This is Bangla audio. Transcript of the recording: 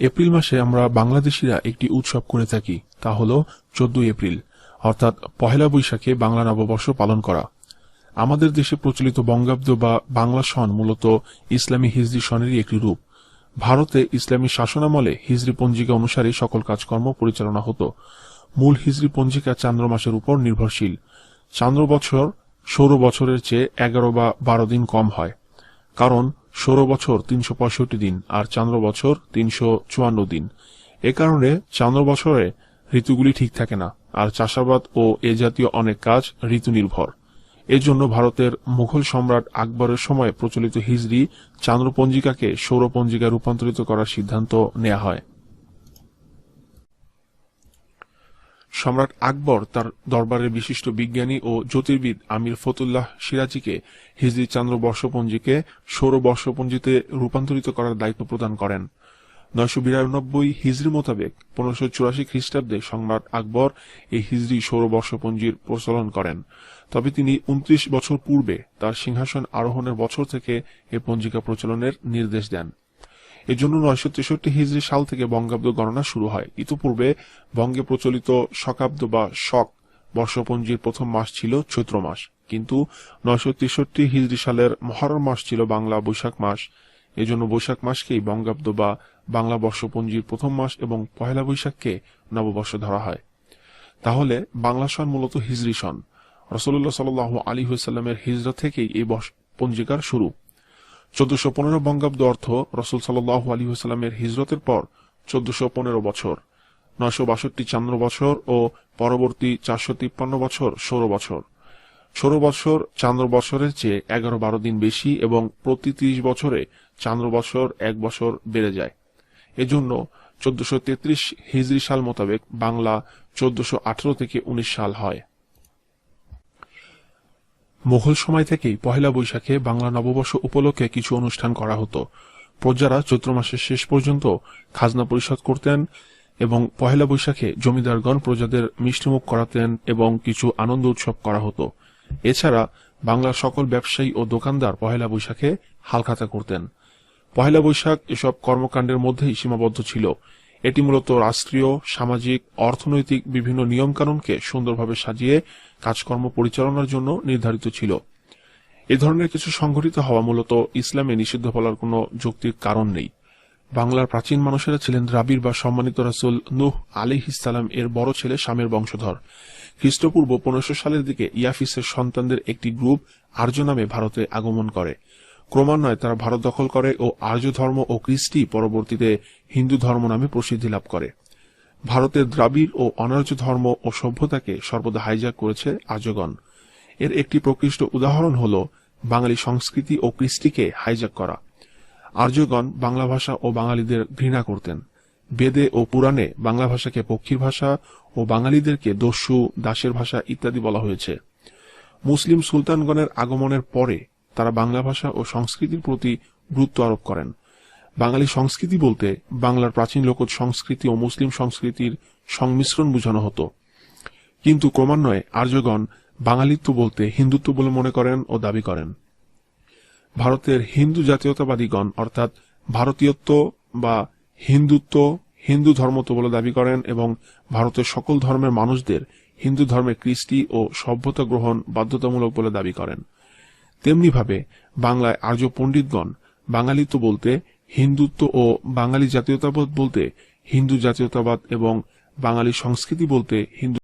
এপ্রিল মাসে আমরা বাংলাদেশিরা একটি উৎসব করে থাকি, তা হল চোদ্দই এপ্রিল, অর্থাৎ পহেলা বৈশাখে বাংলা নববর্ষ পালন করা। আমাদের দেশে প্রচলিত বঙ্গাব্দ বা বাংলা সন মূলত ইসলামী হিজরি সনেরই একটি রূপ। ভারতে ইসলামী শাসনামলে হিজরি পঞ্জিকা অনুসারে সকল কাজকর্ম পরিচালনা হতো। মূল হিজরি পঞ্জিকা চান্দ্র মাসের উপর নির্ভরশীল। চান্দ্র বছর সৌর বছরের চেয়ে এগারো বা বারো দিন কম হয়। কারণ সৌর বছর তিনশো পঁয়ষট্টি দিন আর চান্দ্র বছর তিনশো চুয়ান্ন দিন। এ কারণে চান্দ্র বছরে ঋতুগুলি ঠিক থাকে না, আর চাষাবাদ ও এ জাতীয় অনেক কাজ ঋতু নির্ভর এজন্য ভারতের মুঘল সম্রাট আকবরের সময় প্রচলিত হিজড়ি চান্দ্রপঞ্জিকাকে সৌরপঞ্জিকায় রূপান্তরিত করার সিদ্ধান্ত নেওয়া হয়। সম্রাট আকবর তার দরবারের বিশিষ্ট বিজ্ঞানী ও জ্যোতির্বিদ আমির ফতুল্লাহ সিরাজিকে হিজরি চান্দ্র বর্ষপঞ্জিকে সৌর বর্ষপঞ্জিতে রূপান্তরিত করার দায়িত্ব প্রদান করেন। নয়শো বিরানব্বই হিজরি মোতাবেক পনেরোশো চুরাশি খ্রিস্টাব্দে সম্রাট আকবর এই হিজরি সৌর বর্ষপঞ্জির প্রচলন করেন। তবে তিনি উনত্রিশ বছর পূর্বে তার সিংহাসন আরোহণের বছর থেকে এ পঞ্জিকা প্রচলনের নির্দেশ দেন। এজন্য নয়শো তেষট্টি হিজরি সাল থেকে বঙ্গাব্দ গণনা শুরু হয়। ইতিপূর্বে বঙ্গে প্রচলিত শকাব্দ বা শক বর্ষপঞ্জির প্রথম মাস ছিল চৈত্র মাস। কিন্তু নয়শো তেষট্টি হিজড়ি সালের মহরম মাস ছিল বাংলা বৈশাখ মাস। এজন্য বৈশাখ মাসকেই বঙ্গাব্দ বা বাংলা বর্ষপঞ্জির প্রথম মাস এবং পহেলা বৈশাখকে নববর্ষ ধরা হয়। তাহলে বাংলা সন মূলত হিজরি সন। রসুল্লাহ সাল আলী হুসাল্লামের হিজরা থেকেই এই পঞ্জিকার শুরু। চোদ্দশো পনেরো বঙ্গাব্দ অর্থ রসুল সাল্লাহ আলী হুসাল্লামের হিজরতের পর চোদ্দশো পনেরো বছর, নয়শো বাষট্টি চান্দ্র বছর ও পরবর্তী চারশো তিপ্পান্ন বছর ষোলো বছর। ষোলো বছর চান্দ্র বছরের চেয়ে এগারো বারো দিন বেশি এবং প্রতি ত্রিশ বছরে চান্দ্র বছর এক বছর বেড়ে যায়। এজন্য চোদ্দশো তেত্রিশ হিজরি সাল মোতাবেক বাংলা চোদ্দশো আঠারো থেকে উনিশ সাল হয়। মুঘল সময় থেকেই পহেলা বৈশাখে বাংলা নববর্ষ উপলক্ষে কিছু অনুষ্ঠান করা হতো। প্রজারা চৈত্র মাসের শেষ পর্যন্ত খাজনা পরিশোধ করতেন এবং পহেলা বৈশাখে জমিদারগণ প্রজাদের মিষ্টিমুখ করাতেন এবং কিছু আনন্দ উৎসব করা হতো। এছাড়া বাংলার সকল ব্যবসায়ী ও দোকানদার পহেলা বৈশাখে হালখাতা করতেন। পহেলা বৈশাখ এসব কর্মকাণ্ডের মধ্যেই সীমাবদ্ধ ছিল। এটি মূলত রাষ্ট্রীয়, সামাজিক, অর্থনৈতিক বিভিন্ন নিয়মকানুনকে সুন্দরভাবে সাজিয়ে কাজকর্ম পরিচালনার জন্য নির্ধারিত ছিল। এ ধরনের কিছু সংঘটিত হওয়া মূলত ইসলামে নিষিদ্ধ বলার কোনো যৌক্তিক কারণ নেই। বাংলার প্রাচীন মানুষেরা ছিলেন দ্রাবিড় বা সম্মানিত রাসুল নুহ আলী ইসালাম এর বড় ছেলে স্বামীর বংশধর। খ্রিস্টপূর্ব পনেরোশো সালের দিকে ইয়াফিসের সন্তানদের একটি গ্রুপ আর্য নামে ভারতে আগমন করে। ক্রমান্বয়ে তারা ভারত দখল করে ও আর্য ধর্ম ও কৃষ্টি পরবর্তীতে হিন্দু ধর্ম নামে প্রসিদ্ধি লাভ করে। ভারতের দ্রাবিড় ও অনার্য ধর্ম ও সভ্যতাকে সর্বদা হাইজ্যাক করেছে আর্যগণ। এর একটি প্রকৃষ্ট উদাহরণ হল বাঙালি সংস্কৃতি ও কৃষ্টিকে হাইজ্যাক করা। আর্যগণ বাংলা ভাষা ও বাঙালিদের ঘৃণা করতেন। বেদে ও পুরাণে বাংলা ভাষাকে পক্ষীর ভাষা ও বাঙালিদেরকে দস্যু, দাসের ভাষা ইত্যাদি বলা হয়েছে। মুসলিম সুলতানগণের আগমনের পরে তারা বাংলা ভাষা ও সংস্কৃতির প্রতি গুরুত্ব আরোপ করেন। বাঙালি সংস্কৃতি বলতে বাংলার প্রাচীন লোকজ সংস্কৃতি ও মুসলিম সংস্কৃতির সংমিশ্রণ বোঝানো হতো। কিন্তু ক্রমান্বয়ে আর্যগণ বাঙালিত্ব বলতে হিন্দুত্ব বলে মনে করেন ও দাবি করেন। ভারতের হিন্দু জাতীয়তাবাদীগণ অর্থাৎ ভারতীয়ত্ব বা হিন্দুত্ব, হিন্দু ধর্মত্ব বলে দাবি করেন এবং ভারতের সকল ধর্মের মানুষদের হিন্দু ধর্মের কৃষ্টি ও সভ্যতা গ্রহণ বাধ্যতামূলক বলে দাবি করেন। তেমনিভাবে বাংলায় আর্য পণ্ডিতগণ বাঙালিত্ব বলতে হিন্দুত্ব ও বাঙালি জাতীয়তাবাদ বলতে হিন্দু জাতীয়তাবাদ এবং বাঙালি সংস্কৃতি বলতে হিন্দু